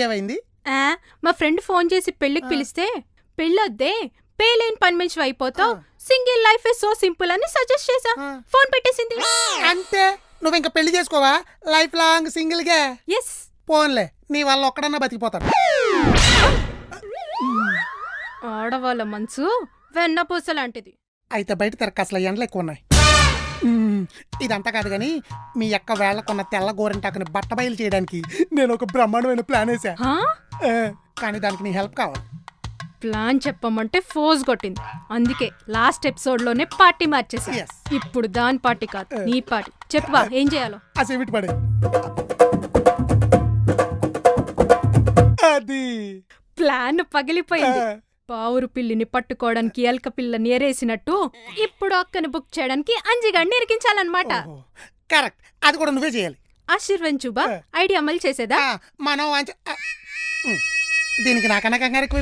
ఏమైంది? ఆ, మా ఫ్రెండ్ ఫోన్ చేసి పెళ్ళికి ఆ. పిలిస్తే పెళ్ళొద్దే పేలేని పని మనిషి అయిపోతావు. Single life is so simple అని సజెస్ట్ చేసా ఆ. ఫోన్ పెట్టేసింది. అంతే నువ్వు ఇంకా పెళ్ళి చేసుకోవా? లైఫ్ లాంగ్ సింగిల్గా ఎస్ పోన్లే నీ వల్ల ఒక్కడన్నా బతికిపోతాడు ఆడవాళ్ళ మనసు వెన్నపూస లాంటిది. అయితే బయట తిరగ అసలు ఎండలు ఎక్కువ ఉన్నాయి. ఇదంతా కాదు కానీ మీ యొక్క వేళ్ళకున్న తెల్ల గోరింటాకుని బట్ట బయలు చేయడానికి నేను ఒక బ్రహ్మాండమైన ప్లాన్ వేసా కానీ దానికి నీ హెల్ప్ కావాలి. ప్లాన్ చెప్పమంటే ఫోజ్ కొట్టింది. అందుకే లాస్ట్ ఎపిసోడ్లోనే పార్టీ మార్చేసా. ఇప్పుడు దాని పార్టీ కాదు నీ పార్టీ. చెప్పవా ఏం చేయాలో? చెవిటి పడే. అది. ప్లాన్ పగిలిపోయింది. పావురు పిల్లిని పట్టుకోవడానికి ఎలక పిల్లని ఎరేసినట్టు ఇప్పుడు అక్కని బుక్ చేయడానికి అంజిగాడిని ఇరికించాలన్నమాట. కరెక్ట్ అది కూడా నువ్వే చేయాలి ఆశీర్వదించుబా ఆ. ఐడియా అమలు చేసేదా మనం అంచ-. దీనికి నాకన్నా కంగారు ఎక్కువ